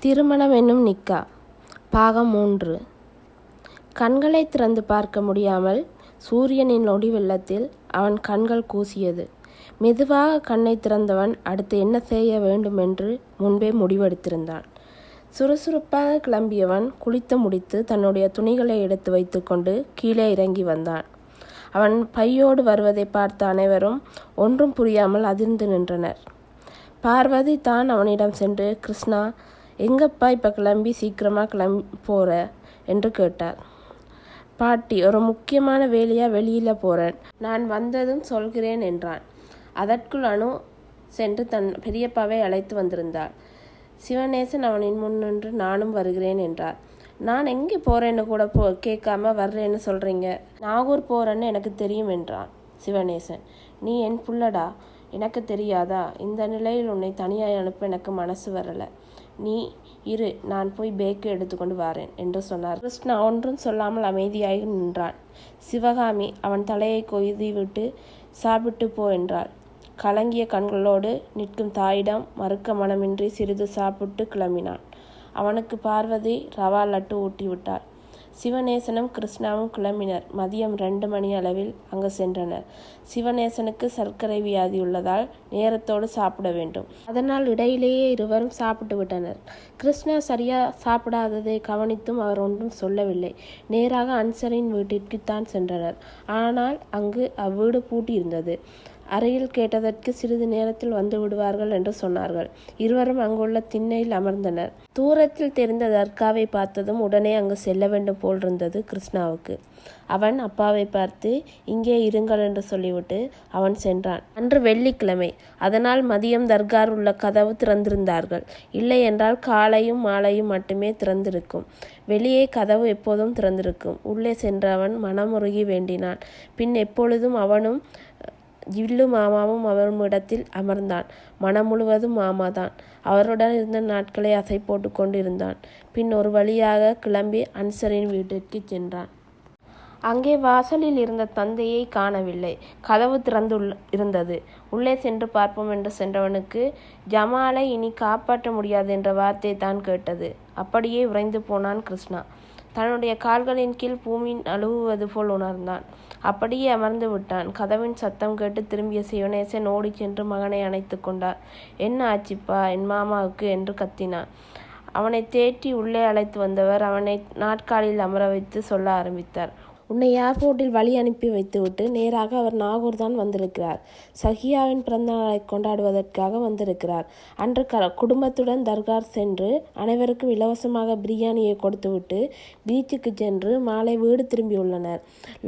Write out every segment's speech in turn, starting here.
திருமணம் என்னும் நிக்கா. பாகம் மூன்று. கண்களை திறந்து பார்க்க முடியாமல் சூரியனின் ஒளி வெள்ளத்தில் அவன் கண்கள் கூசியது. மெதுவாக கண்ணை திறந்தவன் அடுத்து என்ன செய்ய வேண்டும் என்று முன்பே முடிவெடுத்திருந்தான். சுறுசுறுப்பாக கிளம்பியவன் குளித்து முடித்து தன்னுடைய துணிகளை எடுத்து வைத்துக்கொண்டு கீழே இறங்கி வந்தான். அவன் பையோடு வருவதை பார்த்த அனைவரும் ஒன்றும் புரியாமல் அதிர்ந்து நின்றனர். பார்வதி தான் அவனிடம் சென்று கிருஷ்ணா எங்கப்பா இப்போ கிளம்பி சீக்கிரமாக கிளம்பி போகிற என்று கேட்டார். பாட்டி ஒரு முக்கியமான வேலையாக வெளியில் போகிறேன் நான் வந்ததும் சொல்கிறேன் என்றான். அதற்குள் அனு சென்று தன் பெரியப்பாவை அழைத்து வந்திருந்தாள். சிவநேசன் அவனின் முன் நின்று நானும் வருகிறேன் என்றார். நான் எங்கே போகிறேன்னு கூட போ கேட்காம வர்றேன்னு சொல்கிறீங்க நாகூர் போகிறேன்னு எனக்கு தெரியும் என்றான் சிவநேசன் நீ என் புள்ளடா எனக்கு தெரியாதா? இந்த நிலையில் உன்னை தனியாக அனுப்ப எனக்கு மனசு வரலை. நீ இரு நான் போய் பேக்கு எடுத்துக்கொண்டு வரேன் என்று சொன்னார். கிருஷ்ணா ஒன்றும் சொல்லாமல் அமைதியாகி நின்றான். சிவகாமி அவன் தலையை கொய்துவிட்டு சாப்பிட்டு போ என்றாள். கலங்கிய கண்களோடு நிற்கும் தாயிடம் மறுக்க மனமின்றி சிறிது சாப்பிட்டு கிளம்பினான். அவனுக்கு பார்வதி ரவா லட்டு ஊட்டிவிட்டாள். சிவநேசனும் கிருஷ்ணாவும் கிளம்பினர். மதியம் ரெண்டு மணி அளவில் அங்கு சென்றனர். சிவநேசனுக்கு சர்க்கரை வியாதி உள்ளதால் நேரத்தோடு சாப்பிட வேண்டும். அதனால் இடையிலேயே இருவரும் சாப்பிட்டு விட்டனர். கிருஷ்ணா சரியா சாப்பிடாததை கவனித்தும் அவர் ஒன்றும் சொல்லவில்லை. நேராக அன்சரின் வீட்டிற்குத்தான் சென்றனர். ஆனால் அங்கு அவ்வீடு பூட்டியிருந்தது. அறையில் கேட்டதற்கு சிறிது நேரத்தில் வந்து விடுவார்கள் என்று சொன்னார்கள். இருவரும் அங்குள்ள திண்ணையில் அமர்ந்தனர். தூரத்தில் தெரிந்த தர்காவை பார்த்ததும் உடனே அங்கு செல்ல வேண்டும் போல் இருந்தது கிருஷ்ணாவுக்கு. அவன் அப்பாவை பார்த்து இங்கே இருங்கள் என்று சொல்லிவிட்டு அவன் சென்றான். அன்று வெள்ளிக்கிழமை. அதனால் மதியம் தர்கார் உள்ள கதவு திறந்திருந்தார்கள். இல்லை என்றால் காலையும் மாலையும் மட்டுமே திறந்திருக்கும். வெளியே கதவு எப்போதும் திறந்திருக்கும். உள்ளே சென்ற அவன் மனமுருகி வேண்டினான். பின் எப்பொழுதும் அவனும் ஜில்லு மாமாவும் அவரிடத்தில் அமர்ந்தான். மனம் முழுவதும் மாமாதான். அவருடன் இருந்த நாட்களை அசை போட்டு கொண்டிருந்தான். பின் ஒரு வழியாக கிளம்பி அன்சரின் வீட்டிற்கு சென்றான். அங்கே வாசலில் இருந்த தந்தையை காணவில்லை. கதவு திறந்து இருந்தது. உள்ளே சென்று பார்ப்போம் என்று சென்றவனுக்கு ஜமாலை இனி காப்பாற்ற முடியாது என்ற வார்த்தை தான் கேட்டது. அப்படியே உறைந்து போனான் கிருஷ்ணா. தன்னுடைய கால்களின் கீழ் பூமி அழுகுவது போல் உணர்ந்தான். அப்படியே அமர்ந்து விட்டான். கதவின் சத்தம் கேட்டு திரும்பிய சிவனேசன் ஓடிச் சென்று மகனை அணைத்து கொண்டார். என்ன ஆச்சிப்பா? என் மாமாவுக்கு? என்று கத்தினான். அவனை தேற்றி உள்ளே அழைத்து வந்தவர் அவனை நாட்காலில் அமர வைத்து சொல்ல ஆரம்பித்தார். உன்னை ஏர்போர்ட்டில் வழி அனுப்பி வைத்துவிட்டு நேராக அவர் நாகூர் தான் வந்திருக்கிறார். சஹியாவின் பிறந்தநாளை கொண்டாடுவதற்காக வந்திருக்கிறார். அன்று க குடும்பத்துடன் தர்கார் சென்று அனைவருக்கும் இலவசமாக பிரியாணியை கொடுத்துவிட்டு பீச்சுக்கு சென்று மாலை வீடு திரும்பியுள்ளனர்.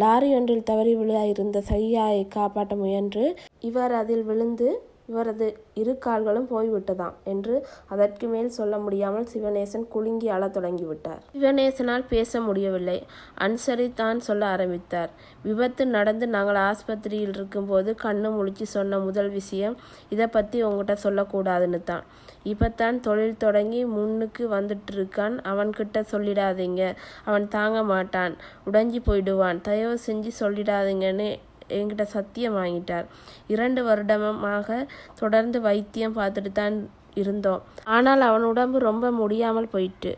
லாரி ஒன்றில் தவறி விழ இருந்த சஹியாவை காப்பாற்ற முயன்று இவர் அதில் விழுந்து இவரது இரு கால்களும் போய்விட்டதாம் என்று அதற்கு மேல் சொல்ல முடியாமல் சிவநேசன் குலுங்கி அழத் தொடங்கிவிட்டார். சிவநேசனால் பேச முடியவில்லை. அன்சரி தான் சொல்ல ஆரம்பித்தார். விபத்து நடந்து நாங்கள் ஆஸ்பத்திரியில் இருக்கும்போது கண்ணு முழிச்சு சொன்ன முதல் விஷயம் இதை பற்றி உங்ககிட்ட சொல்லக்கூடாதுன்னு தான். இப்போத்தான் தொழில் தொடங்கி முன்னுக்கு வந்துட்டு இருக்கான் அவன்கிட்ட சொல்லிடாதீங்க. அவன் தாங்க மாட்டான். உடைஞ்சி போயிடுவான். தயவு செஞ்சு சொல்லிடாதீங்கன்னு என்கிட்ட சத்தியம் வாங்கிட்டார். இரண்டு வருடமாக தொடர்ந்து வைத்தியம் பார்த்துட்டு தான் இருந்தோம். ஆனால் அவன் உடம்பு ரொம்ப முடியாமல் போயிட்டு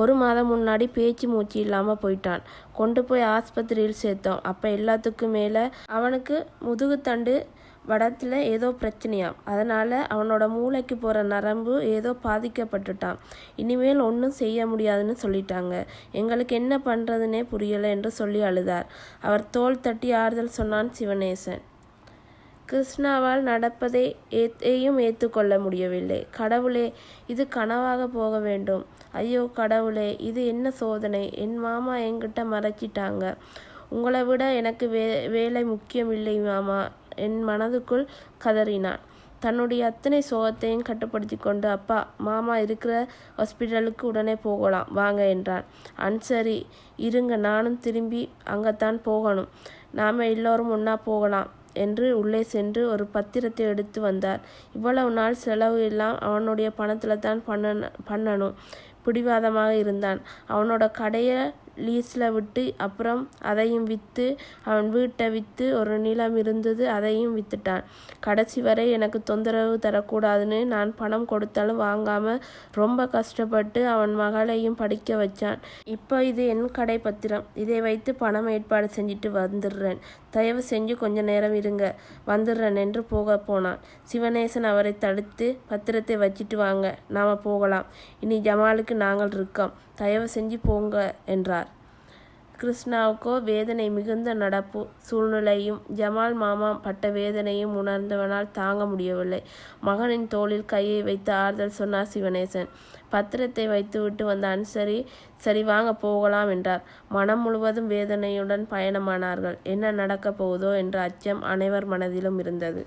ஒரு மாதம் முன்னாடி பேச்சு மூச்சு இல்லாமல் போயிட்டான். கொண்டு போய் ஆஸ்பத்திரியில் சேர்த்தோம். அப்போ எல்லாத்துக்கும் மேலே அவனுக்கு முதுகுத்தண்டு வடத்தில் ஏதோ பிரச்சனையாம் அதனால் அவனோட மூளைக்கு போகிற நரம்பு ஏதோ பாதிக்கப்பட்டுட்டான். இனிமேல் ஒன்றும் செய்ய முடியாதுன்னு சொல்லிட்டாங்க. எங்களுக்கு என்ன பண்ணுறதுனே புரியலை என்று சொல்லி அழுதார். அவர் தோல் தட்டி ஆறுதல் சொன்னான் சிவனேசன். கிருஷ்ணாவால் நடப்பதை ஏத்தையும் ஏற்றுக்கொள்ள முடியவில்லை. கடவுளே இது கனவாக போக வேண்டும். ஐயோ கடவுளே இது என்ன சோதனை? என் மாமா என்கிட்ட மறைச்சிட்டாங்க. உங்களை விட எனக்கு வே வேலை முக்கியம் இல்லை மாமா. என் மனதுக்குள் கதறினான். தன்னுடைய அத்தனை சோகத்தையும் கட்டுப்படுத்தி கொண்டு அப்பா மாமா இருக்கிற ஹாஸ்பிட்டலுக்கு உடனே போகலாம் வாங்க என்றான். அன்சரி இருங்க நானும் திரும்பி அங்கத்தான் போகணும். நாம் எல்லோரும் ஒன்றா போகலாம் என்று உள்ளே சென்று ஒரு பத்திரத்தை எடுத்து வந்தார். இவ்வளவு நாள் செலவு எல்லாம் அவனுடைய பணத்தில் தான் பண்ண பண்ணணும். பிடிவாதமாக இருந்தான். அவனோட கடையை லீஸில் விட்டு அப்புறம் அதையும் விற்று அவன் வீட்டை விற்று ஒரு நிலம் இருந்தது அதையும் விற்றுட்டான் கடைசி வரை எனக்கு தொந்தரவு தரக்கூடாதுன்னு நான் பணம் கொடுத்தாலும் வாங்காமல் ரொம்ப கஷ்டப்பட்டு அவன் மகளையும் படிக்க வச்சான். இப்போ இது என் கடை பத்திரம். இதை வைத்து பணம் ஏற்பாடு செஞ்சுட்டு வந்துடுறேன். தயவு செஞ்சு கொஞ்ச நேரம் இருங்க. வந்துடுறேன் என்று போக போனான். சிவநேசன் அவரை தடுத்து பத்திரத்தை வச்சிட்டு வாங்க. நாம் போகலாம். இனி ஜமாலுக்கு நாங்கள் இருக்கோம். தயவு செஞ்சு போங்க என்றார். கிருஷ்ணாவுக்கோ வேதனை மிகுந்த நடப்பு சூழ்நிலையும் ஜமால் மாமா பட்ட வேதனையும் உணர்ந்தவனால் தாங்க முடியவில்லை. மகனின் தோளில் கையை வைத்து ஆறுதல் சொன்னார் சிவனேசன். பத்திரத்தை வைத்துவிட்டு வந்த அன்சரி சரி வாங்க போகலாம் என்றார். மனம் முழுவதும் வேதனையுடன் பயணமானார்கள். என்ன நடக்கப் போகுதோ என்ற அச்சம் அனைவர் மனதிலும் இருந்தது.